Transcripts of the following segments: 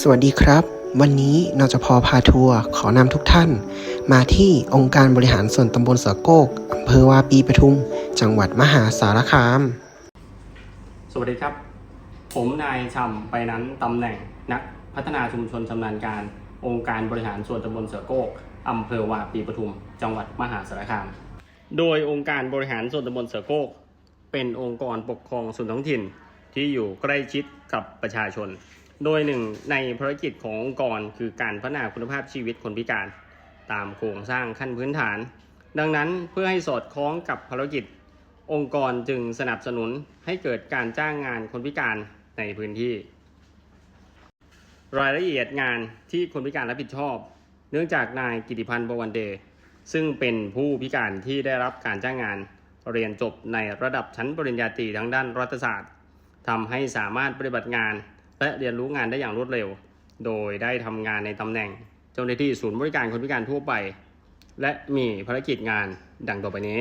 สวัสดีครับ วันนี้นจพพาทัวร์ขอนำทุกท่าน มาที่องค์การบริหารส่วนตำบลเสือโกกอำเภอวาปีปทุม จังหวัดมหาสารคาม สวัสดีครับ ผมนายชำไปนั้นตำแหน่งนักพัฒนาชุมชนชำนาญการ องค์การบริหารส่วนตำบลเสือโกกอำเภอวาปีปทุม จังหวัดมหาสารคาม โดยองค์การบริหารส่วนตำบลเสือโกกเป็นองค์กรปกครองส่วนท้องถิ่นที่อยู่ใกล้ชิดกับประชาชน โดยหนึ่งในภารกิจขององค์กรคือการพัฒนาคุณภาพชีวิตคนพิการ ตามโครงสร้างขั้นพื้นฐาน ดังนั้นเพื่อให้สอดคล้องกับภารกิจ องค์กรจึงสนับสนุนให้เกิดการจ้างงานคนพิการในพื้นที่ รายละเอียดงานที่คนพิการรับผิดชอบ เนื่องจากนายกิติพันธ์บวันเดย์ซึ่งเป็นผู้พิการที่ได้รับการจ้างงาน เรียนจบในระดับชั้นปริญญาตรีทางด้านรัฐศาสตร์ทำให้สามารถปฏิบัติงาน และเรียนรู้งานได้อย่างรวดเร็ว โดยได้ทำงานในตำแหน่ง เจ้าหน้าที่ศูนย์บริการคนพิการทั่วไป และมีภารกิจงานดังต่อไปนี้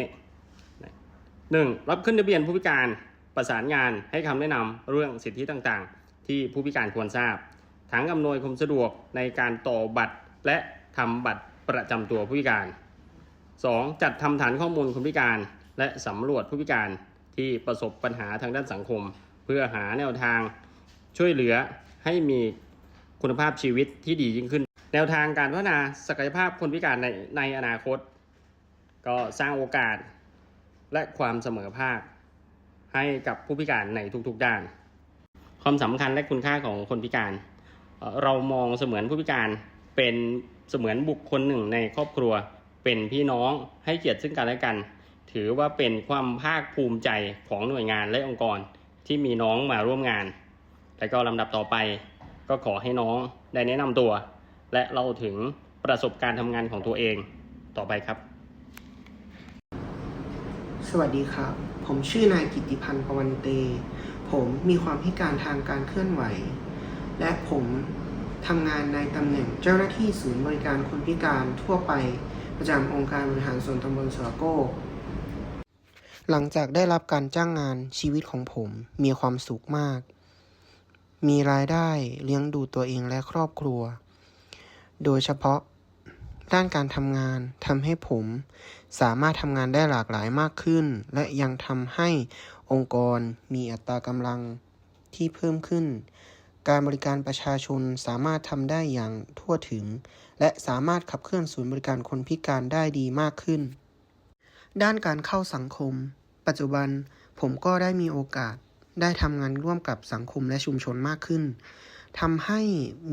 1. รับขึ้นทะเบียนผู้พิการประสานงานให้คำแนะนำเรื่องสิทธิต่างๆ ที่ผู้พิการควรทราบ ทั้งอำนวยความสะดวกในการต่อบัตร และทำบัตรประจำตัวผู้พิการ 2. จัดทำฐานข้อมูลคนพิการ และสำรวจผู้พิการที่ประสบปัญหาทางด้านสังคม เพื่อหาแนวทาง ช่วยเหลือให้มีคุณภาพชีวิตที่ดียิ่งขึ้น แนวทางการพัฒนาศักยภาพคนพิการในในอนาคต ก็สร้างโอกาสและความเสมอภาค ให้กับผู้พิการในทุกๆด้าน ความสำคัญและคุณค่าของคนพิการเอ่อเรามองเสมือนผู้พิการเป็นเสมือนบุคคลหนึ่งในครอบครัว เป็นพี่น้องให้เกียรติซึ่งกันและกัน ถือว่าเป็นความภาคภูมิใจของหน่วยงานและองค์กรที่มีน้องมาร่วมงาน และก็ลำดับต่อไปก็ขอให้น้องได้แนะนำตัว และเล่าถึงประสบการณ์ทำงานของตัวเองต่อไปครับ สวัสดีครับ ผมชื่อนายกิติพันธ์ปวันเต ผมมีความพิการทางการเคลื่อนไหว และผมทำงานในตำแหน่งเจ้าหน้าที่ศูนย์บริการคนพิการทั่วไปประจำองค์การบริหารส่วนตำบลเสือโก้หลังจากได้รับการจ้างงานชีวิตของผมมีความสุขมาก มีรายได้เลี้ยงดูตัวเองและครอบครัว โดยเฉพาะ ด้านการทำงานทำให้ผมสามารถทำงานได้หลากหลายมากขึ้น และยังทำให้องค์กรมีอัตรากำลังที่เพิ่มขึ้น การบริการประชาชนสามารถทำได้อย่างทั่วถึง และสามารถขับเคลื่อนศูนย์บริการคนพิการได้ดีมากขึ้น ด้านการเข้าสังคม ปัจจุบันผมก็ได้มีโอกาส ได้ทำงานร่วมกับสังคมและชุมชนมากขึ้นทำให้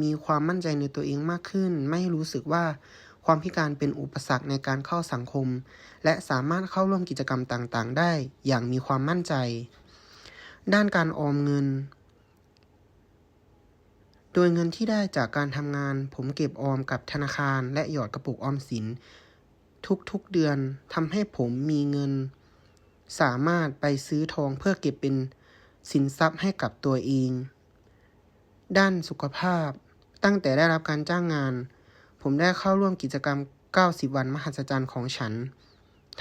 มีความมั่นใจในตัวเองมากขึ้น ไม่รู้สึกว่าความพิการเป็นอุปสรรคในการเข้าสังคม และสามารถเข้าร่วมกิจกรรมต่างๆ ได้อย่างมีความมั่นใจ ด้านการออมเงิน โดยเงินที่ได้จากการทำงาน ผมเก็บออมกับธนาคาร และหยอดกระปุกออมสิน ทุกๆเดือนทำให้ผมมีเงิน สามารถไปซื้อทองเพื่อเก็บเป็น สินทรัพย์ให้กับตัวเอง ด้านสุขภาพ ตั้งแต่ได้รับการจ้างงาน ผมได้เข้าร่วมกิจกรรม 90 วันมหัศจรรย์ของฉัน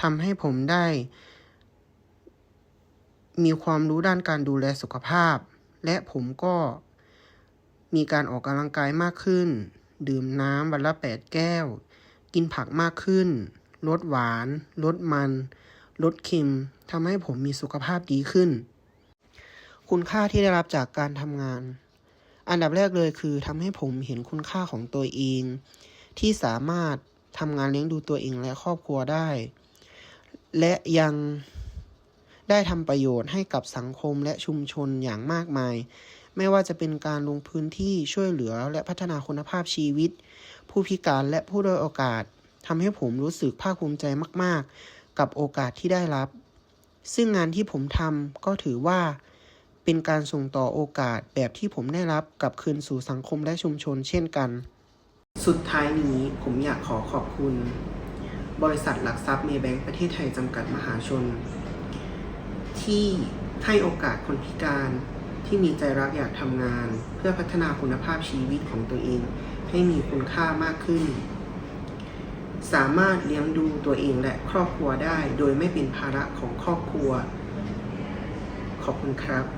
ทำให้ผมได้ มีความรู้ด้านการดูแลสุขภาพ และผมก็มีการออกกำลังกายมากขึ้น ดื่มน้ำวันละ 8 แก้ว กินผักมากขึ้น ลดหวาน ลดมัน ลดเค็มทำให้ผมมีสุขภาพดีขึ้น คุณค่าที่ได้รับจากการทำงาน อันดับแรกเลยคือทำให้ผมเห็นคุณค่าของตัวเอง ที่สามารถทำงานเลี้ยงดูตัวเองและครอบครัวได้ และยังได้ทำประโยชน์ให้กับสังคมและชุมชนอย่างมากมาย ไม่ว่าจะเป็นการลงพื้นที่ช่วยเหลือและพัฒนาคุณภาพชีวิต ผู้พิการและผู้ด้อยโอกาสทำให้ผมรู้สึกภาคภูมิใจมาก ๆ กับโอกาสที่ได้รับ ซึ่งงานที่ผมทำก็ถือว่า เป็นการส่งต่อโอกาสแบบที่ผมได้รับกลับคืนสู่สังคมและชุมชนเช่นกัน สุดท้ายนี้ผมอยากขอขอบคุณ บริษัทหลักทรัพย์เมย์แบงก์ประเทศไทยจำกัดมหาชน ที่ให้โอกาสคนพิการที่มีใจรักอยากทำงาน เพื่อพัฒนาคุณภาพชีวิตของตัวเอง ให้มีคุณค่ามากขึ้น สามารถเลี้ยงดูตัวเองและครอบครัวได้ โดยไม่เป็นภาระของครอบครัว ขอบคุณครับ